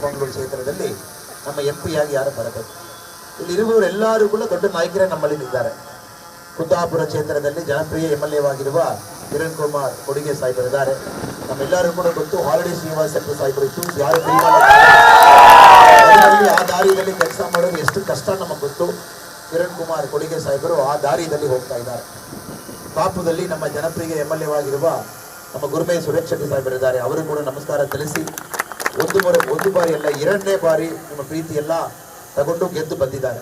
ಚಿಕ್ಕಮಗಳೂರು ಕ್ಷೇತ್ರದಲ್ಲಿ ನಮ್ಮ ಎಂ ಆಗಿ ಯಾರು ಬರಬೇಕು? ಇಲ್ಲಿ ಇರುವವರು ಎಲ್ಲರೂ ಕೂಡ ದೊಡ್ಡ ನಾಯಕರೇ ನಮ್ಮಲ್ಲಿ ಇದ್ದಾರೆ. ಕುಂದಾಪುರ ಕ್ಷೇತ್ರದಲ್ಲಿ ಜನಪ್ರಿಯ ಎಂ ಎಲ್ ಎ ಆಗಿರುವ ಕಿರಣ್ ಕುಮಾರ್ ಕೊಡುಗೆ ಸಾಹೇಬರು ಇದ್ದಾರೆ. ನಮ್ಮೆಲ್ಲರೂ ಕೂಡ ಗೊತ್ತು ಹಾಲಿಡೇ ಶ್ರೀನಿವಾಸ ಸಾಹೇಬರು ಇತ್ತು ಯಾರು ಆ ದಾರಿಯಲ್ಲಿ ಕೆಲಸ ಮಾಡೋದು ಎಷ್ಟು ಕಷ್ಟ ನಮಗೆ ಗೊತ್ತು. ಕಿರಣ್ ಕುಮಾರ್ ಕೊಡುಗೆ ಸಾಹೇಬರು ಆ ದಾರಿಯಲ್ಲಿ ಹೋಗ್ತಾ ಇದ್ದಾರೆ. ಪಾಪದಲ್ಲಿ ನಮ್ಮ ಜನಪ್ರಿಯ ಎಂ ಎಲ್ ಎ ಆಗಿರುವ ನಮ್ಮ ಗುರುಮೇ ಸುರೇಶ್ ಶೆಟ್ಟಿ ಸಾಹೇಬರಿದ್ದಾರೆ ಅವರು ಕೂಡ ನಮಸ್ಕಾರ ತಿಳಿಸಿ ಒಂದು ಬಾರಿ ಒಂದು ಬಾರಿ ಅಲ್ಲ, ಎರಡನೇ ಬಾರಿ ನಿಮ್ಮ ಪ್ರೀತಿ ಎಲ್ಲ ತಗೊಂಡು ಗೆದ್ದು ಬಂದಿದ್ದಾರೆ.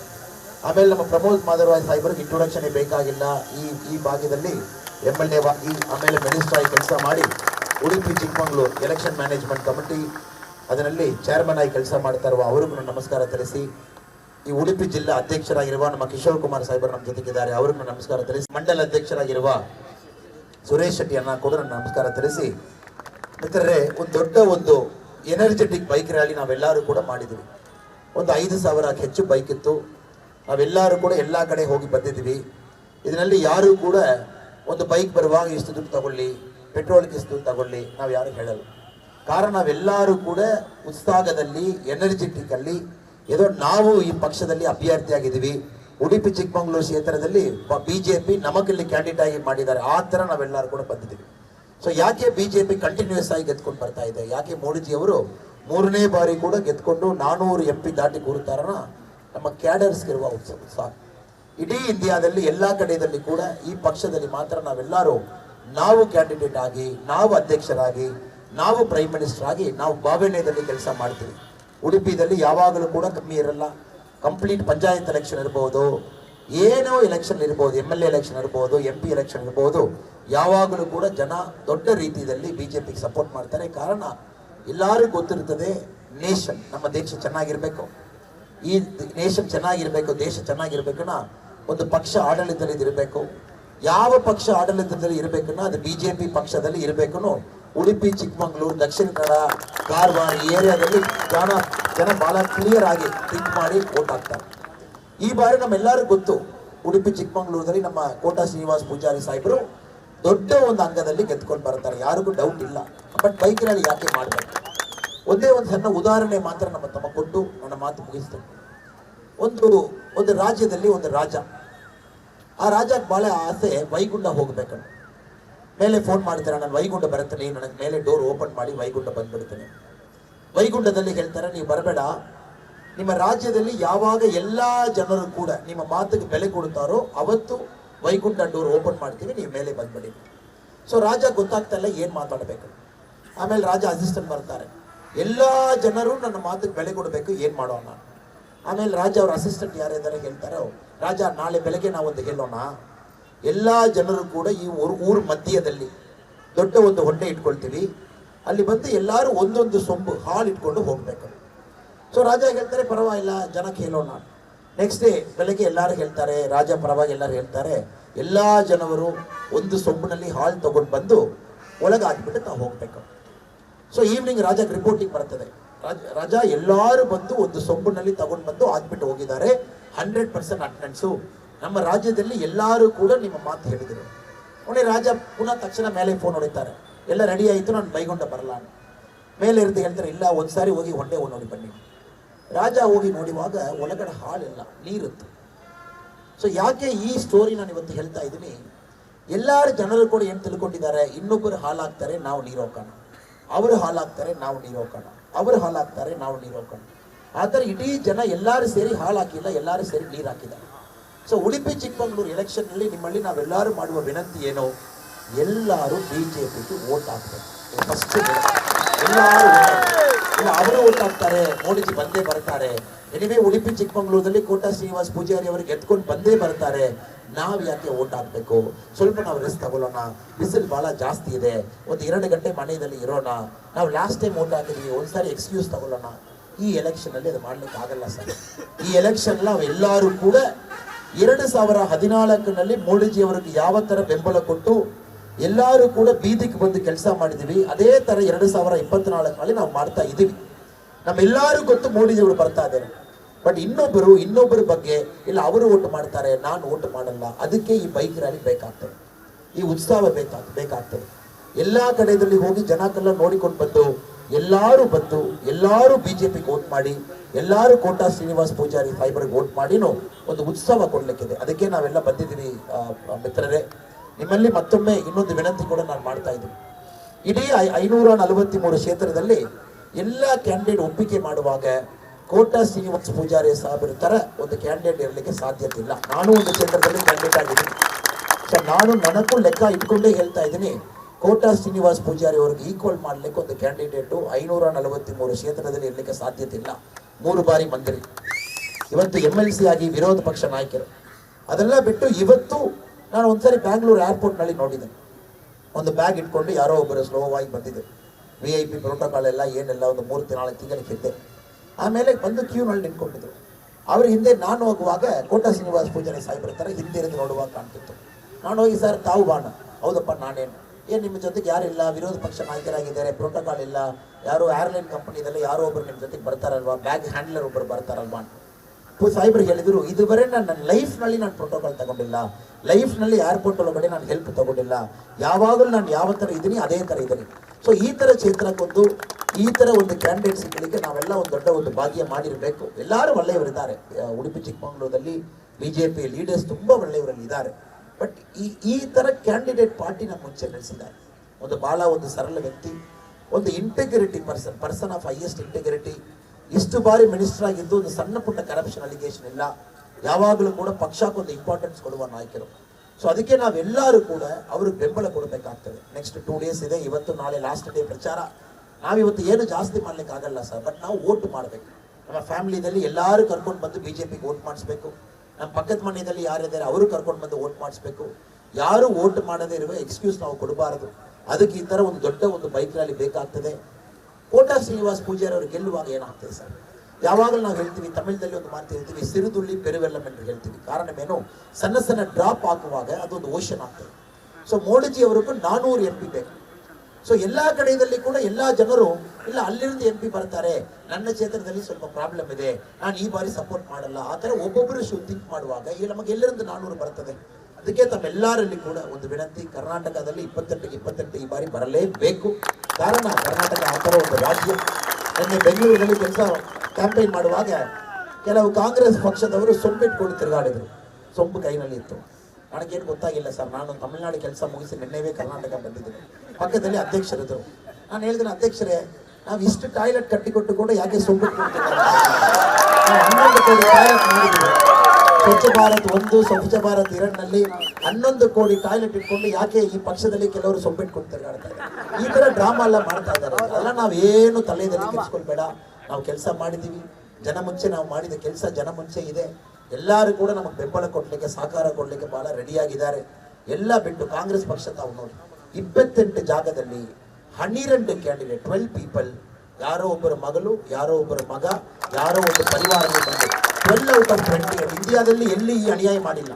ಆಮೇಲೆ ನಮ್ಮ ಪ್ರಮೋದ್ ಮಾಧವರಾಯ್ ಸಾಹೇಬರಿಗೆ ಇಂಟ್ರೊಡಕ್ಷನ್ ಬೇಕಾಗಿಲ್ಲ. ಈ ಈ ಭಾಗದಲ್ಲಿ ಎಂ ಎಲ್ ಎ ಈ ಆಮೇಲೆ ಮಿನಿಸ್ಟರ್ ಆಗಿ ಕೆಲಸ ಮಾಡಿ Udupi, Chikkamagaluru election management committee ಅದರಲ್ಲಿ ಚೇರ್ಮನ್ ಆಗಿ ಕೆಲಸ ಮಾಡ್ತಾ ಇರುವ ಅವರಿಗೂ ನಮಸ್ಕಾರ ತಿಳಿಸಿ. ಈ ಉಡುಪಿ ಜಿಲ್ಲಾ ಅಧ್ಯಕ್ಷರಾಗಿರುವ ನಮ್ಮ ಕಿಶೋರ್ ಕುಮಾರ್ ಸಾಹೇಬರು ನಮ್ಮ ಜೊತೆಗಿದ್ದಾರೆ. ಅವ್ರಿಗೂ ನಮಸ್ಕಾರ ತಿಳಿಸಿ. ಮಂಡಲ ಅಧ್ಯಕ್ಷರಾಗಿರುವ ಸುರೇಶ್ ಶೆಟ್ಟಿಯನ್ನ ಕೂಡ ನಮಸ್ಕಾರ ತಿಳಿಸಿ. ಮಿತ್ರರೇ, ಒಂದು ದೊಡ್ಡ ಒಂದು ಎನರ್ಜೆಟಿಕ್ ಬೈಕ್ ರ್ಯಾಲಿ ನಾವೆಲ್ಲರೂ ಕೂಡ ಮಾಡಿದ್ವಿ. ಒಂದು ಐದು ಸಾವಿರಕ್ಕೆ ಹೆಚ್ಚು ಬೈಕ್ ಇತ್ತು. ನಾವೆಲ್ಲರೂ ಕೂಡ ಎಲ್ಲ ಕಡೆ ಹೋಗಿ ಬಂದಿದ್ವಿ. ಇದರಲ್ಲಿ ಯಾರೂ ಕೂಡ ಒಂದು ಬೈಕ್ ಬರುವಾಗ ಇಷ್ಟು ದುಡ್ಡು ತಗೊಳ್ಳಿ, ಪೆಟ್ರೋಲ್ಗೆ ಇಷ್ಟು ದುಡ್ಡು ತಗೊಳ್ಳಿ ನಾವು ಯಾರು ಹೇಳಲ್ಲ. ಕಾರಣ ನಾವೆಲ್ಲರೂ ಕೂಡ ಉತ್ಸಾಹದಲ್ಲಿ ಎನರ್ಜೆಟಿಕ್ ಅಲ್ಲಿ ಏದೋ ನಾವು ಈ ಪಕ್ಷದಲ್ಲಿ ಅಭ್ಯರ್ಥಿಯಾಗಿದ್ದೀವಿ. ಉಡುಪಿ ಚಿಕ್ಕಮಗಳೂರು ಕ್ಷೇತ್ರದಲ್ಲಿ ಬಿಜೆಪಿ ನಮಕಲ್ಲಿ ಕ್ಯಾಂಡಿಡೇಟ್ ಆಗಿ ಮಾಡಿದ್ದಾರೆ. ಆ ಥರ ನಾವೆಲ್ಲರೂ ಕೂಡ ಬಂದಿದ್ದೀವಿ. ಸೊ ಯಾಕೆ ಬಿಜೆಪಿ ಕಂಟಿನ್ಯೂಸ್ ಆಗಿ ಗೆದ್ಕೊಂಡು ಬರ್ತಾ ಇದೆ? ಯಾಕೆ ಮೋದಿಜಿ ಅವರು ಮೂರನೇ ಬಾರಿ ಕೂಡ ಗೆದ್ಕೊಂಡು ನಾನೂರು ಎಂ ಪಿ ದಾಟಿ ಕೂರುತ್ತಾರನ ನಮ್ಮ ಕ್ಯಾಡರ್ಸ್ ಇರುವ ಉತ್ಸಾಹ ಉತ್ಸಾಹ ಇಡೀ ಇಂಡಿಯಾದಲ್ಲಿ ಎಲ್ಲ ಕಡೆಯಲ್ಲಿ ಕೂಡ ಈ ಪಕ್ಷದಲ್ಲಿ ಮಾತ್ರ ನಾವೆಲ್ಲರೂ ನಾವು ಕ್ಯಾಂಡಿಡೇಟ್ ಆಗಿ, ನಾವು ಅಧ್ಯಕ್ಷರಾಗಿ, ನಾವು ಪ್ರೈಮ್ ಮಿನಿಸ್ಟರ್ ಆಗಿ, ನಾವು ಬಾವೆಣ್ಣೆಯಲ್ಲಿ ಕೆಲಸ ಮಾಡ್ತೀವಿ. ಉಡುಪಿದಲ್ಲಿ ಯಾವಾಗಲೂ ಕೂಡ ಕಮ್ಮಿ ಇರಲ್ಲ. ಕಂಪ್ಲೀಟ್ ಪಂಚಾಯತ್ ಎಲೆಕ್ಷನ್ ಇರ್ಬೋದು, ಏನೋ ಎಲೆಕ್ಷನ್ ಇರ್ಬೋದು ಎಂ ಎಲ್ ಎಲೆಕ್ಷನ್ ಇರ್ಬೋದು ಎಂ ಪಿ ಎಲೆಕ್ಷನ್ ಇರ್ಬೋದು ಯಾವಾಗಲೂ ಕೂಡ ಜನ ದೊಡ್ಡ ರೀತಿಯಲ್ಲಿ ಬಿಜೆಪಿಗೆ ಸಪೋರ್ಟ್ ಮಾಡ್ತಾರೆ. ಕಾರಣ ಎಲ್ಲರಿಗೂ ಗೊತ್ತಿರ್ತದೆ ನೇಷನ್ ನಮ್ಮ ದೇಶ ಚೆನ್ನಾಗಿರ್ಬೇಕು. ಈ ನೇಷನ್ ಚೆನ್ನಾಗಿರ್ಬೇಕು, ದೇಶ ಚೆನ್ನಾಗಿರ್ಬೇಕನ್ನ ಒಂದು ಪಕ್ಷ ಆಡಳಿತದಲ್ಲಿ ಇರಬೇಕು. ಯಾವ ಪಕ್ಷ ಆಡಳಿತದಲ್ಲಿ ಇರಬೇಕನ್ನ ಅದು ಬಿಜೆಪಿ ಪಕ್ಷದಲ್ಲಿ ಇರಬೇಕು ಉಡುಪಿ, ಚಿಕ್ಕಮಗಳೂರು, ದಕ್ಷಿಣ ಕನ್ನಡ, ಕಾರವಾರ ಈ ಏರಿಯಾದಲ್ಲಿ ಜನ ಜನ ಬಹಳ ಕ್ಲಿಯರ್ ಆಗಿ ಥಿಂಕ್ ಮಾಡಿ ವೋಟ್ ಹಾಕ್ತಾರೆ. ಈ ಬಾರಿ ನಮ್ಮೆಲ್ಲರಿಗೂ ಗೊತ್ತು, ಉಡುಪಿ, ಚಿಕ್ಕಮಗಳೂರಲ್ಲಿ ನಮ್ಮ ಕೋಟಾ ಶ್ರೀನಿವಾಸ್ ಪೂಜಾರಿ ಸಾಹೇಬರು ದೊಡ್ಡ ಒಂದು ಅಂಗದಲ್ಲಿ ಗೆದ್ಕೊಂಡು ಬರ್ತಾರೆ ಯಾರಿಗೂ ಡೌಟ್ ಇಲ್ಲ. ಬಟ್ ಬೈಕ್ ರ್ಯಾಲಿ ಯಾಕೆ ಮಾಡಬೇಕು? ಒಂದೇ ಒಂದು ಸಣ್ಣ ಉದಾಹರಣೆ ಮಾತ್ರ ನಮ್ಮ ತಮ್ಮ ಕೊಟ್ಟು ನನ್ನ ಮಾತು ಮುಗಿಸ್ತೇನೆ. ಒಂದು ಒಂದು ರಾಜ್ಯದಲ್ಲಿ ಒಂದು ರಾಜ. ಆ ರಾಜಕ್ಕೆ ಬಹಳ ಆಸೆ ವೈಗುಂಡ ಹೋಗ್ಬೇಕಂತ. ಮೇಲೆ ಫೋನ್ ಮಾಡ್ತಾರೆ, ನಾನು ವೈಗುಂಡ ಬರುತ್ತೇನೆ. ನನಗೆ ಮೇಲೆ ಡೋರ್ ಓಪನ್ ಮಾಡಿ ವೈಗುಂಡ ಬಂದ್ಬಿಡ್ತೇನೆ. ವೈಗುಂಡದಲ್ಲಿ ಹೇಳ್ತಾರೆ, ನೀವು ಬರಬೇಡ. ನಿಮ್ಮ ರಾಜ್ಯದಲ್ಲಿ ಯಾವಾಗ ಎಲ್ಲ ಜನರು ಕೂಡ ನಿಮ್ಮ ಮಾತಿಗೆ ಬೆಲೆ ಕೊಡುತ್ತಾರೋ ಅವತ್ತು ವೈಕುಂಠ ಡೋರ್ ಓಪನ್ ಮಾಡ್ತೀವಿ ನೀವು ಮೇಲೆ ಬಂದ್ಬಿಡಿ. ಸೊ ರಾಜ ಗೊತ್ತಾಗ್ತಾ ಇಲ್ಲ ಏನ್ ಮಾತಾಡಬೇಕು. ಆಮೇಲೆ ರಾಜ ಅಸಿಸ್ಟೆಂಟ್ ಬರ್ತಾರೆ. ಎಲ್ಲಾ ಜನರು ನನ್ನ ಮಾತಿಗೆ ಬೆಲೆ ಕೊಡಬೇಕು, ಏನು ಮಾಡೋಣ? ಆಮೇಲೆ ರಾಜ ಅವ್ರ ಅಸಿಸ್ಟೆಂಟ್ ಯಾರಿದ್ದಾರೆ ಹೇಳ್ತಾರೋ ರಾಜ, ನಾಳೆ ಬೆಳಗ್ಗೆ ನಾವೊಂದು ಹೇಳೋಣ. ಎಲ್ಲ ಜನರು ಕೂಡ ಈ ಊರು, ಊರ್ ಮಧ್ಯದಲ್ಲಿ ದೊಡ್ಡ ಒಂದು ಹೊಂಡೆ ಇಟ್ಕೊಳ್ತೀವಿ. ಅಲ್ಲಿ ಬಂದು ಎಲ್ಲರೂ ಒಂದೊಂದು ಸೊಂಬು, ಹಾಲು ಇಟ್ಕೊಂಡು ಹೋಗಬೇಕು. ಸೊ ರಾಜ ಹೇಳ್ತಾರೆ, ಪರವಾಗಿಲ್ಲ, ಜನಕ್ಕೆ ಹೇಳೋಣ. ನೆಕ್ಸ್ಟ್ ಡೇ ಬೆಳಗ್ಗೆ ಎಲ್ಲರೂ ಹೇಳ್ತಾರೆ, ರಾಜ ಪರವಾಗಿ ಎಲ್ಲರೂ ಹೇಳ್ತಾರೆ, ಎಲ್ಲ ಜನವರು ಒಂದು ಸೊಂಬಿನಲ್ಲಿ ಹಾಲ್ ತಗೊಂಡು ಬಂದು ಒಳಗೆ ಹಾಕ್ಬಿಟ್ಟು ನಾವು ಹೋಗ್ಬೇಕು. ಸೊ ಈವ್ನಿಂಗ್ ರಾಜಾಗೆ ರಿಪೋರ್ಟಿಂಗ್ ಬರ್ತದೆ. ರಾಜ ರಾಜ ಎಲ್ಲರೂ ಬಂದು ಒಂದು ಸೊಂಬಿನಲ್ಲಿ ತಗೊಂಡು ಬಂದು ಹಾಕ್ಬಿಟ್ಟು ಹೋಗಿದ್ದಾರೆ. ಹಂಡ್ರೆಡ್ ಪರ್ಸೆಂಟ್ ಅಟೆಂಡೆನ್ಸು ನಮ್ಮ ರಾಜ್ಯದಲ್ಲಿ ಎಲ್ಲರೂ ಕೂಡ ನಿಮ್ಮ ಮಾತು ಹೇಳಿದರು. ಒಳ್ಳೆ ರಾಜ ಪುನಃ ತಕ್ಷಣ ಮೇಲೆ ಫೋನ್ ಹೊಡಿತಾರೆ. ಎಲ್ಲ ರೆಡಿ ಆಯಿತು, ನಾನು ಬೈಗೊಂಡ ಬರಲಾನು ಮೇಲೆ ಇರ್ದು ಹೇಳ್ತಾರೆ, ಇಲ್ಲ ಒಂದು ಸಾರಿ ಹೋಗಿ ಹೊಂಡೆ ಹೊನ್ನೋಡಿ ಬನ್ನಿ ರಾಜ ಹೋಗಿ ನೋಡುವಾಗ ಒಳಗಡೆ ಹಾಲಿಲ್ಲ ನೀರಿತ್ತು. ಸೊ ಯಾಕೆ ಈ ಸ್ಟೋರಿ ನಾನು ಇವತ್ತು ಹೇಳ್ತಾ ಇದ್ದೀನಿ? ಎಲ್ಲರೂ ಜನರು ಕೂಡ ಏನು ತಿಳ್ಕೊಂಡಿದ್ದಾರೆ? ಇನ್ನೊಬ್ಬರು ಹಾಲಾಗ್ತಾರೆ ನಾವು ನೀರು ಹೋಗೋಣ ಅವರು ಹಾಲಾಗ್ತಾರೆ ನಾವು ನೀರು ಹೋಗೋಣ ಅವರು ಹಾಲಾಗ್ತಾರೆ ನಾವು ನೀರು ಹೋಗೋಣ ಆದರೆ ಇಡೀ ಜನ ಎಲ್ಲರೂ ಸೇರಿ ಹಾಳಾಕಿಲ್ಲ ಎಲ್ಲರೂ ಸೇರಿ ನೀರು ಹಾಕಿದ್ದಾರೆ ಸೊ ಉಡುಪಿ, ಚಿಕ್ಕಮಗಳೂರು ಎಲೆಕ್ಷನ್ನಲ್ಲಿ ನಿಮ್ಮಲ್ಲಿ ನಾವೆಲ್ಲರೂ ಮಾಡುವ ವಿನಂತಿ ಏನು? ಎಲ್ಲರೂ ಬಿ ಜೆ ಪಿಗೆ ವೋಟ್ ಹಾಕ್ಬೇಕು. ಫಸ್ಟ್ ಎಲ್ಲರೂ ಅವರು ಓಟ್ ಹಾಕ್ತಾರೆ ಮೋದಿಜಿ ಬಂದೇ ಬರ್ತಾರೆ. ಎನಿವೇ ಉಡುಪಿ ಚಿಕ್ಕಮಂಗ್ಳೂರಲ್ಲಿ ಕೋಟಾ ಶ್ರೀನಿವಾಸ್ ಪೂಜಾರಿ ಅವರಿಗೆ ಎತ್ಕೊಂಡು ಬಂದೇ ಬರ್ತಾರೆ. ನಾವು ಯಾಕೆ ಓಟ್ ಹಾಕ್ಬೇಕು ಸ್ವಲ್ಪ ನಾವು ರಿಸ್ಕ್ ತಗೊಳ್ಳೋಣ. ಬಿಸಿಲು ಬಹಳ ಜಾಸ್ತಿ ಇದೆ. ಒಂದು ಎರಡು ಗಂಟೆ ಮನೆಯಲ್ಲಿ ಇರೋಣ. ನಾವು ಲಾಸ್ಟ್ ಟೈಮ್ ಓಟ್ ಹಾಕಿದ್ವಿ, ಒಂದ್ಸಾರಿ ಎಕ್ಸ್ಕ್ಯೂಸ್ ತಗೊಳ್ಳೋಣ. ಈ ಎಲೆಕ್ಷನ್ ಅಲ್ಲಿ ಅದು ಮಾಡ್ಲಿಕ್ಕೆ ಆಗಲ್ಲ ಸರ್. ಈ ಎಲೆಕ್ಷನ್ ಎಲ್ಲರೂ ಕೂಡ ಎರಡು ಸಾವಿರ ಹದಿನಾಲ್ಕನಲ್ಲಿ ಮೋಡಿಜಿ ಅವರಿಗೆ ಯಾವ ಥರ ಬೆಂಬಲ ಕೊಟ್ಟು ಎಲ್ಲರೂ ಕೂಡ ಬೀದಿಗೆ ಬಂದು ಕೆಲಸ ಮಾಡಿದೀವಿ ಅದೇ ತರ ಎರಡು ಸಾವಿರ ಇಪ್ಪತ್ನಾಲ್ಕರಲ್ಲಿ ನಾವು ಮಾಡ್ತಾ ಇದೀವಿ ನಮ್ಮೆಲ್ಲರೂ ಗೊತ್ತು ಮೋದಿಜಿಯವರು ಬರ್ತಾ ಇದ್ದಾರೆ. ಬಟ್ ಇನ್ನೊಬ್ಬರು, ಇನ್ನೊಬ್ಬರ ಬಗ್ಗೆ, ಇಲ್ಲ ಅವರು ಓಟು ಮಾಡ್ತಾರೆ, ನಾನು ಓಟು ಮಾಡಲ್ಲ, ಅದಕ್ಕೆ ಈ ಬೈಕ್ ರ್ಯಾಲಿ ಬೇಕಾಗ್ತದೆ. ಈ ಉತ್ಸವ ಬೇಕಾ ಬೇಕಾಗ್ತದೆ. ಎಲ್ಲಾ ಕಡೆಯಲ್ಲಿ ಹೋಗಿ ಜನಕ್ಕೆಲ್ಲ ನೋಡಿಕೊಂಡು ಬಂದು, ಎಲ್ಲರೂ ಬಂದು, ಎಲ್ಲರೂ ಬಿ ಜೆ ಪಿಗೆ ಓಟ್ ಮಾಡಿ, ಎಲ್ಲರೂ ಕೋಟಾ ಶ್ರೀನಿವಾಸ್ ಪೂಜಾರಿ ಫೈಬರ್ಗೆ ವೋಟ್ ಮಾಡಿನೂ ಒಂದು ಉತ್ಸವ ಕೊಡ್ಲಿಕ್ಕಿದೆ. ಅದಕ್ಕೆ ನಾವೆಲ್ಲ ಬಂದಿದ್ದೀವಿ ಮಿತ್ರರೇ. ನಿಮ್ಮಲ್ಲಿ ಮತ್ತೊಮ್ಮೆ ಇನ್ನೊಂದು ವಿನಂತಿ ಕೂಡ ನಾನು ಮಾಡ್ತಾ ಇದ್ದೀನಿ. ಇಡೀ ಐನೂರ ನಲವತ್ಮೂರು ಕ್ಷೇತ್ರದಲ್ಲಿ ಎಲ್ಲ ಕ್ಯಾಂಡಿಡೇಟ್ ಒಪ್ಪಿಗೆ ಮಾಡುವಾಗ ಕೋಟಾ ಶ್ರೀನಿವಾಸ್ ಪೂಜಾರಿ ಸಾಹೇಬರ ಥರ ಒಂದು ಕ್ಯಾಂಡಿಡೇಟ್ ಇರಲಿಕ್ಕೆ ಸಾಧ್ಯತೆ ಇಲ್ಲ ನಾನು ಒಂದು ಕ್ಷೇತ್ರದಲ್ಲಿ ಕ್ಯಾಂಡಿಡೇಟ್ ಆಗಿದ್ದೀನಿ. ಸೊ ನಾನು ನನಗೂ ಲೆಕ್ಕ ಇಟ್ಕೊಂಡೇ ಹೇಳ್ತಾ ಇದ್ದೀನಿ, ಕೋಟಾ ಶ್ರೀನಿವಾಸ್ ಪೂಜಾರಿ ಅವ್ರಿಗೆ ಈಕ್ವಲ್ ಮಾಡಲಿಕ್ಕೆ ಒಂದು ಕ್ಯಾಂಡಿಡೇಟು ಐನೂರ ನಲವತ್ಮೂರು ಕ್ಷೇತ್ರದಲ್ಲಿ ಇರಲಿಕ್ಕೆ ಸಾಧ್ಯತೆ ಇಲ್ಲ ಮೂರು ಬಾರಿ ಮಂತ್ರಿ. ಇವತ್ತು ಎಂ ಎಲ್ ಸಿ ಆಗಿ ವಿರೋಧ ಪಕ್ಷ ನಾಯಕರು. ಅದೆಲ್ಲ ಬಿಟ್ಟು ಇವತ್ತು ನಾನು ಒಂದ್ಸರಿ ಬ್ಯಾಂಗ್ಳೂರು ಏರ್ಪೋರ್ಟ್ನಲ್ಲಿ ನೋಡಿದ್ದೆ ಒಂದು ಬ್ಯಾಗ್ ಇಟ್ಕೊಂಡು ಯಾರೋ ಒಬ್ಬರು ಸ್ಲೋವಾಗಿ ಬಂದಿದ್ದೆ ವಿ ಐ ಪಿ ಪ್ರೋಟೋಕಾಲ್ ಎಲ್ಲ ಏನೆಲ್ಲ ಒಂದು ಮೂರು ನಾಲ್ಕು ತಿಂಗಳು ಹಿಂದೆ. ಆಮೇಲೆ ಬಂದು ಕ್ಯೂನಲ್ಲಿ ನಿಂತ್ಕೊಂಡಿದ್ರು. ಅವ್ರ ಹಿಂದೆ ನಾನು ಹೋಗುವಾಗ ಕೋಟ ಶ್ರೀನಿವಾಸ ಪೂಜಾರಿ ಸಾಹೇಬ್ರ ಹಿಂದೆ ಹಿಂದಿರಿದು ನೋಡುವಾಗ ಕಾಣ್ತಿತ್ತು. ನಾನು ಹೋಗಿ, ಸರ್, ತಾವು ಬಾಣ. ಹೌದಪ್ಪ, ನಾನೇನು. ಏನು ನಿಮ್ಮ ಜೊತೆಗೆ ಯಾರಿಲ್ಲ ವಿರೋಧ ಪಕ್ಷ ನಾಯಕರಾಗಿದ್ದಾರೆ. ಪ್ರೋಟೋಕಾಲ್ ಇಲ್ಲ. ಯಾರೋ ಏರ್ಲೈನ್ ಕಂಪನಿದಲ್ಲಿ ಯಾರೋ ಒಬ್ಬರು ನಿಮ್ಮ ಜೊತೆಗೆ ಬರ್ತಾರಲ್ವಾ? ಬ್ಯಾಗ್ ಹ್ಯಾಂಡ್ಲರ್ ಒಬ್ಬರು ಬರ್ತಾರಲ್ವಾ? ಅಂತ ಸಾಹೇಬ್ರು ಹೇಳಿದರು, ಇದುವರೆ ನಾನು ನನ್ನ ಲೈಫ್ನಲ್ಲಿ ನಾನು ಪ್ರೋಟೋಕಾಲ್ ತಗೊಂಡಿಲ್ಲ. ಲೈಫ್ನಲ್ಲಿ ಏರ್ಪೋರ್ಟ್ ಒಳಗಡೆ ನಾನು ಹೆಲ್ಪ್ ತಗೊಂಡಿಲ್ಲ. ಯಾವಾಗಲೂ ನಾನು ಯಾವ ಥರ ಇದ್ದೀನಿ, ಅದೇ ಥರ ಇದ್ದೀನಿ. ಸೊ ಈ ಥರ ಕ್ಷೇತ್ರಕ್ಕೊಂದು, ಈ ಥರ ಒಂದು ಕ್ಯಾಂಡಿಡೇಟ್ಸ್ಗಳಿಗೆ ನಾವೆಲ್ಲ ಒಂದು ದೊಡ್ಡ ಒಂದು ಭಾಗ್ಯ ಮಾಡಿರಬೇಕು. ಎಲ್ಲರೂ ಒಳ್ಳೆಯವರಿದ್ದಾರೆ ಉಡುಪಿ, ಚಿಕ್ಕಮಗಳೂರಲ್ಲಿ ಬಿ ಜೆ ಪಿ ಲೀಡರ್ಸ್ ತುಂಬ ಒಳ್ಳೆಯವರಲ್ಲಿ ಇದ್ದಾರೆ. ಬಟ್ ಈ ಈ ಥರ ಕ್ಯಾಂಡಿಡೇಟ್ ಪಾರ್ಟಿ ನಮ್ಮ ಮುಂಚೆ ನಡೆಸಿದ್ದಾರೆ. ಒಂದು ಭಾಳ ಒಂದು ಸರಳ ವ್ಯಕ್ತಿ, ಒಂದು integrity person person of highest integrity ಇಷ್ಟು ಬಾರಿ ಮಿನಿಸ್ಟರ್ ಆಗಿದ್ದು ಒಂದು ಸಣ್ಣ ಪುಟ್ಟ ಕರಪ್ಷನ್ ಅಲಿಗೇಷನ್ ಇಲ್ಲ. ಯಾವಾಗಲೂ ಕೂಡ ಪಕ್ಷಕ್ಕೊಂದು ಇಂಪಾರ್ಟೆನ್ಸ್ ಕೊಡುವ ನಾಯಕರು. ಸೊ ಅದಕ್ಕೆ ನಾವೆಲ್ಲರೂ ಕೂಡ ಅವ್ರಿಗೆ ಬೆಂಬಲ ಕೊಡಬೇಕಾಗ್ತದೆ. ನೆಕ್ಸ್ಟ್ ಟೂ ಡೇಸ್ ಇದೆ, ಇವತ್ತು ನಾಳೆ ಲಾಸ್ಟ್ ಡೇ ಪ್ರಚಾರ. ನಾವಿವತ್ತು ಏನು ಜಾಸ್ತಿ ಮಾಡ್ಲಿಕ್ಕೆ ಆಗಲ್ಲ ಸರ್ ಬಟ್ ನಾವು ವೋಟ್ ಮಾಡಬೇಕು. ನಮ್ಮ ಫ್ಯಾಮಿಲಿದಲ್ಲಿ ಎಲ್ಲರೂ ಕರ್ಕೊಂಡು ಬಂದು ಬಿ ಜೆ ಪಿಗೆ ವೋಟ್ ಮಾಡಿಸ್ಬೇಕು. ನಮ್ಮ ಪಕ್ಕದ ಮನೆಯಲ್ಲಿ ಯಾರಿದ್ದಾರೆ ಅವರು ಕರ್ಕೊಂಡು ಬಂದು ವೋಟ್ ಮಾಡಿಸ್ಬೇಕು. ಯಾರು ವೋಟ್ ಮಾಡದೇ ಇರುವ ಎಕ್ಸ್ಕ್ಯೂಸ್ ನಾವು ಕೊಡಬಾರದು. ಅದಕ್ಕೆ ಈ ಥರ ಒಂದು ದೊಡ್ಡ ಒಂದು ಬೈಕ್ ರ್ಯಾಲಿ ಬೇಕಾಗ್ತದೆ. ಕೋಟಾ ಶ್ರೀನಿವಾಸ್ ಪೂಜಾರಿ ಅವರು ಗೆಲ್ಲುವಾಗ ಏನಾಗ್ತದೆ ಸರ್? ಯಾವಾಗಲೂ ನಾವು ಹೇಳ್ತೀವಿ ತಮಿಳ್ದಲ್ಲಿ ಒಂದು ಮಾತು ಹೇಳ್ತೀವಿ, ಸಿರಿದುಳ್ಳಿ ಪೆರುವೆಲ್ಲಮ್ ಅಂತ ಹೇಳ್ತೀವಿ. ಕಾರಣವೇನು ಸಣ್ಣ ಸಣ್ಣ ಡ್ರಾಪ್ ಹಾಕುವಾಗ ಅದೊಂದು ಓಷನ್ ಆಗ್ತದೆ. ಸೊ ಮೋಡಿಜಿ ಅವರಿಗೂ ನಾನೂರು ಎಂ ಪಿ ಬೇಕು. ಸೊ ಎಲ್ಲ ಕಡೆಯಲ್ಲಿ ಕೂಡ ಎಲ್ಲ ಜನರು, ಇಲ್ಲ ಅಲ್ಲಿருந்து ಎಂ ಪಿ ಬರ್ತಾರೆ, ನನ್ನ ಕ್ಷೇತ್ರದಲ್ಲಿ ಸ್ವಲ್ಪ ಪ್ರಾಬ್ಲಮ್ ಇದೆ, ನಾನು ಈ ಬಾರಿ ಸಪೋರ್ಟ್ ಮಾಡಲ್ಲ. ಆ ಥರ ಒಬ್ಬೊಬ್ಬರು ಶು ಥಿಂಕ್ ಮಾಡುವಾಗ ಇಲ್ಲಿ ನಮಗೆ ಎಲ್ಲಿருந்து ನಾನೂರು ಬರ್ತದೆ. ಅದಕ್ಕೆ ತಮ್ಮೆಲ್ಲರಲ್ಲಿ ಕೂಡ ಒಂದು ವಿನಂತಿ, ಕರ್ನಾಟಕದಲ್ಲಿ ಇಪ್ಪತ್ತೆಂಟಿಗೆ ಇಪ್ಪತ್ತೆಂಟು ಈ ಬಾರಿ ಬರಲೇಬೇಕು. ಕಾರಣ ಕರ್ನಾಟಕ ಆ ಥರ ಒಂದು ರಾಜ್ಯ. ನಿನ್ನೆ ಬೆಂಗಳೂರಿನಲ್ಲಿ ಕೆಲಸ ಕ್ಯಾಂಪೇನ್ ಮಾಡುವಾಗ ಕೆಲವು ಕಾಂಗ್ರೆಸ್ ಪಕ್ಷದವರು ಸೊಂಬಿಟ್ಕೊಂಡು ತಿರುಗಾಡಿದರು. ಸೊಂಬು ಕೈನಲ್ಲಿ ಇತ್ತು. ನನಗೇನು ಗೊತ್ತಾಗಿಲ್ಲ ಸರ್, ನಾನು ತಮಿಳುನಾಡು ಕೆಲಸ ಮುಗಿಸಿ ನಿನ್ನೆವೇ ಕರ್ನಾಟಕ ಬಂದಿದ್ದೀನಿ. ಪಕ್ಕದಲ್ಲಿ ಅಧ್ಯಕ್ಷರಿದ್ದರು ನಾನು ಹೇಳಿದ್ರೆ ಅಧ್ಯಕ್ಷರೇ, ನಾವು ಇಷ್ಟು ಟಾಯ್ಲೆಟ್ ಕಟ್ಟಿಕೊಟ್ಟು ಕೂಡ ಯಾಕೆ ಸೊಂಬಿಟ್ಕೊಂಡು ಹನ್ನೊಂದು ಕೋಟಿ ಟಾಯ್ಲೆಟ್ ಮಾಡಿದ್ದೀವಿ. ಸ್ವಚ್ಛ ಭಾರತ್ ಒಂದು ಸ್ವಚ್ಛ ಭಾರತ್ ಎರಡನಲ್ಲಿ ಹನ್ನೊಂದು ಕೋಟಿ ಟಾಯ್ಲೆಟ್ ಇಟ್ಕೊಂಡು ಯಾಕೆ ಈ ಪಕ್ಷದಲ್ಲಿ ಕೆಲವರು ಸೊಂಬಿಟ್ಕೊಂಡು ಇದ್ದಾರೆ ಈ ತರ ಡ್ರಾಮಾ ಎಲ್ಲ ಮಾಡ್ತಾ ಇದ್ದಾರೆ. ಅದೆಲ್ಲ ನಾವೇನು ತಲೆಯಲ್ಲಿ ಕೆಲ್ಸ್ಕೊಳ್ಬೇಡ ನಾವು ಕೆಲಸ ಮಾಡಿದೀವಿ. ಜನ ಮುಂಚೆ ನಾವು ಮಾಡಿದ ಕೆಲಸ ಜನ ಮುಂಚೆ ಇದೆ. ಎಲ್ಲರೂ ಕೂಡ ನಮಗೆ ಬೆಂಬಲ ಕೊಡ್ಲಿಕ್ಕೆ, ಸಹಕಾರ ಕೊಡ್ಲಿಕ್ಕೆ ಬಹಳ ರೆಡಿಯಾಗಿದ್ದಾರೆ. ಎಲ್ಲ ಬಿಟ್ಟು ಕಾಂಗ್ರೆಸ್ ಪಕ್ಷ ತಾವು ನೋಡಿ. ಇಪ್ಪತ್ತೆಂಟು ಜಾಗದಲ್ಲಿ ಹನ್ನೆರಡು ಕ್ಯಾಂಡಿಡೇಟ್, ಟ್ವೆಲ್ ಪೀಪಲ್, ಯಾರೋ ಒಬ್ಬರ ಮಗಳು, ಯಾರೋ ಒಬ್ಬರ ಮಗ, ಯಾರೋ ಒಂದು ಪರಿವಾರದ ಟ್ವೆಲ್ ಔಟ್ ಆಫ್ ಇಂಡಿಯಾದಲ್ಲಿ ಎಲ್ಲಿ ಈ ಅನ್ಯಾಯ ಮಾಡಿಲ್ಲ?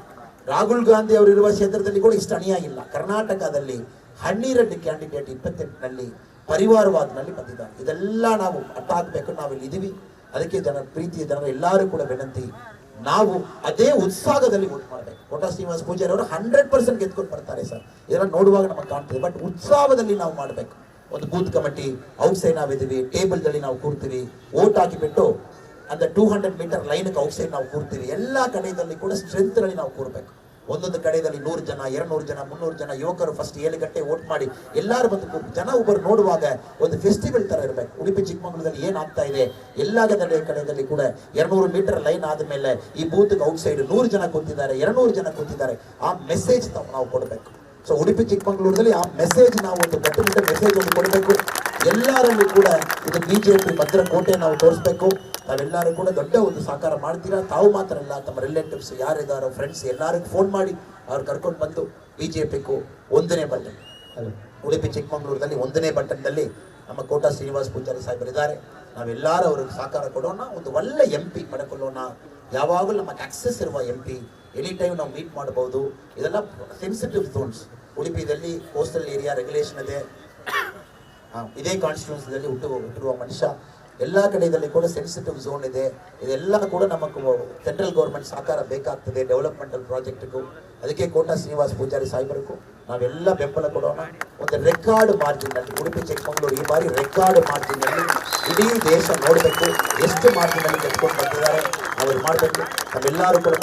ರಾಹುಲ್ ಗಾಂಧಿ ಅವರು ಇರುವ ಕ್ಷೇತ್ರದಲ್ಲಿ ಕೂಡ ಇಷ್ಟು ಅನ್ಯಾಯ ಇಲ್ಲ. ಕರ್ನಾಟಕದಲ್ಲಿ ಹನ್ನೆರಡು ಕ್ಯಾಂಡಿಡೇಟ್ ಇಪ್ಪತ್ತೆಂಟರಲ್ಲಿ ಪರಿವಾರವಾದನಲ್ಲಿ ಬಂದಿದ್ದಾರೆ. ಇದೆಲ್ಲ ನಾವು ಅಟ್ಟಾಗಬೇಕು ನಾವಿಲ್ಲಿ ಇದೀವಿ. ಅದಕ್ಕೆ ಜನರ ಪ್ರೀತಿ ಜನರು ಎಲ್ಲರೂ ಕೂಡ ವಿನಂತಿ ನಾವು ಅದೇ ಉತ್ಸಾಹದಲ್ಲಿ ಓಟ್ ಮಾಡಬೇಕು. ಕೋಟ ಶ್ರೀನಿವಾಸ ಪೂಜಾರಿ ಅವರು ಹಂಡ್ರೆಡ್ ಪರ್ಸೆಂಟ್ ಗೆದ್ಕೊಂಡು ಬರ್ತಾರೆ ಸರ್. ಇದನ್ನ ನೋಡುವಾಗ ನಮಗೆ ಕಾಣ್ತದೆ. ಬಟ್ ಉತ್ಸಾಹದಲ್ಲಿ ನಾವು ಮಾಡಬೇಕು. ಒಂದು ಬೂತ್ ಕಮಿಟಿ ಔಟ್ಸೈಡ್ ನಾವಿದ್ದೀವಿ ಟೇಬಲ್ದಲ್ಲಿ ನಾವು ಕೂರ್ತೀವಿ ಓಟ್ ಹಾಕಿಬಿಟ್ಟು ಅಂದ್ರೆ ಟೂ ಹಂಡ್ರೆಡ್ ಮೀಟರ್ ಲೈನ್ಗೆ ಔಟ್ಸೈಡ್ ನಾವು ಕೂರ್ತೀವಿ. ಎಲ್ಲ ಕಡೆಯಲ್ಲಿ ಕೂಡ ಸ್ಟ್ರೆಂತ್ನಲ್ಲಿ ನಾವು ಕೂರ್ಬೇಕು. ಒಂದೊಂದು ಕಡೆಯಲ್ಲಿ ನೂರು ಜನ, ಎರಡ್ನೂರು ಜನ, ಮುನ್ನೂರು ಜನ ಯುವಕರು ಫಸ್ಟ್ ಏಳು ಗಂಟೆ ವೋಟ್ ಮಾಡಿ ಎಲ್ಲರೂ ಬಂದು ಜನ ಒಬ್ಬರು ನೋಡುವಾಗ ಒಂದು ಫೆಸ್ಟಿವಲ್ ತರ ಇರಬೇಕು. ಉಡುಪಿ, ಚಿಕ್ಕಮಗಳೂರಲ್ಲಿ ಏನಾಗ್ತಾ ಇದೆ? ಎಲ್ಲ ಕಡೆ ಕಡೆಯಲ್ಲಿ ಕೂಡ ಎರಡ್ನೂರು ಮೀಟರ್ ಲೈನ್ ಆದ್ಮೇಲೆ ಈ ಬೂತ್ ಔಟ್ಸೈಡ್ ನೂರು ಜನ ಕೂತಿದ್ದಾರೆ, ಎರಡ್ನೂರು ಜನ ಕೂತಿದ್ದಾರೆ. ಆ ಮೆಸೇಜ್ ನಾವು ಕೊಡಬೇಕು. ಸೊ ಉಡುಪಿ, ಚಿಕ್ಕಮಗಳೂರಲ್ಲಿ ಆ ಮೆಸೇಜ್ ನಾವು ಒಂದು ಕಟ್ಟುನಿಟ್ಟ ಮೆಸೇಜ್ ಒಂದು ಕೊಡಬೇಕು. ಎಲ್ಲರಲ್ಲೂ ಕೂಡ ಇದು ಬಿಜೆಪಿ ಭದ್ರ ಕೋಟೆ ನಾವು ತೋರಿಸ್ಬೇಕು. ತಾವೆಲ್ಲರೂ ಕೂಡ ದೊಡ್ಡ ಒಂದು ಸಹಕಾರ ಮಾಡ್ತೀರಾ? ತಾವು ಮಾತ್ರ ಅಲ್ಲ ತಮ್ಮ ರಿಲೇಟಿವ್ಸ್ ಯಾರಿದ್ದಾರೋ ಫ್ರೆಂಡ್ಸ್ ಎಲ್ಲರಿಗೂ ಫೋನ್ ಮಾಡಿ ಅವ್ರು ಕರ್ಕೊಂಡು ಬಂದು ಬಿ ಜೆ ಪಿಗೂ ಒಂದನೇ ಬಟನ್ ಉಡುಪಿ ಚಿಕ್ಕಮಗಳೂರಿನಲ್ಲಿ ಒಂದನೇ ಬಟನ್ನಲ್ಲಿ ನಮ್ಮ ಕೋಟಾ ಶ್ರೀನಿವಾಸ್ ಪೂಜಾರಿ ಸಾಹೇಬರು ಇದ್ದಾರೆ. ನಾವೆಲ್ಲರೂ ಅವ್ರಿಗೆ ಸಹಕಾರ ಕೊಡೋಣ ಒಂದು ಒಳ್ಳೆ ಎಂ ಪಿ ಪಡ್ಕೊಳ್ಳೋಣ ಯಾವಾಗಲೂ ನಮಗೆ ಆಕ್ಸೆಸ್ ಇರುವ ಎಂ ಪಿ ಎನಿ ಟೈಮ್ ನಾವು ಮೀಟ್ ಮಾಡ್ಬೋದು. ಇದೆಲ್ಲ ಸೆನ್ಸಿಟಿವ್ ಝೋನ್ಸ್ ಉಡುಪಿದಲ್ಲಿ ಕೋಸ್ಟಲ್ ಏರಿಯಾ ರೆಗ್ಯುಲೇಷನ್ ಇದೆ. ಇದೇ ಕಾನ್ಸ್ಟಿಟ್ಯೂನ್ಸಿದಲ್ಲಿ ಹುಟ್ಟು ಹುಟ್ಟಿರುವ ಮನುಷ್ಯ. ಎಲ್ಲ ಕಡೆಗಳಲ್ಲಿ ಕೂಡ ಸೆನ್ಸಿಟಿವ್ ಝೋನ್ ಇದೆ. ಇದೆಲ್ಲ ಕೂಡ ನಮಗೆ ಸೆಂಟ್ರಲ್ ಗೌರ್ಮೆಂಟ್ ಸಹಕಾರ ಬೇಕಾಗ್ತದೆ ಡೆವಲಪ್ಮೆಂಟಲ್ ಪ್ರಾಜೆಕ್ಟ್ಗೂ ಅದಕ್ಕೆ ಕೋಟಾ ಶ್ರೀನಿವಾಸ್ ಪೂಜಾರಿ ಸಾಹೇಬರಿಗೂ ನಾವೆಲ್ಲ ಬೆಂಬಲ ಕೊಡೋಣ. ಒಂದು ರೆಕಾರ್ಡ್ ಮಾರ್ಜಿನ್ ಉಡುಪಿ, ಚಿಕ್ಕಮಗಳೂರು ಈ ಬಾರಿ ರೆಕಾರ್ಡ್ ಮಾರ್ಜಿನ್ನಲ್ಲಿ ಇಡೀ ದೇಶ ನೋಡಬೇಕು. ಎಷ್ಟು ಮಾರ್ಜಿನ್ ಅಲ್ಲಿ ಗೆದ್ಕೊಂಡು ಬಂದಿದ್ದಾರೆ. ಇದು ಮಾಡಬೇಕು. ನಾವೆಲ್ಲರೂ ಕೂಡ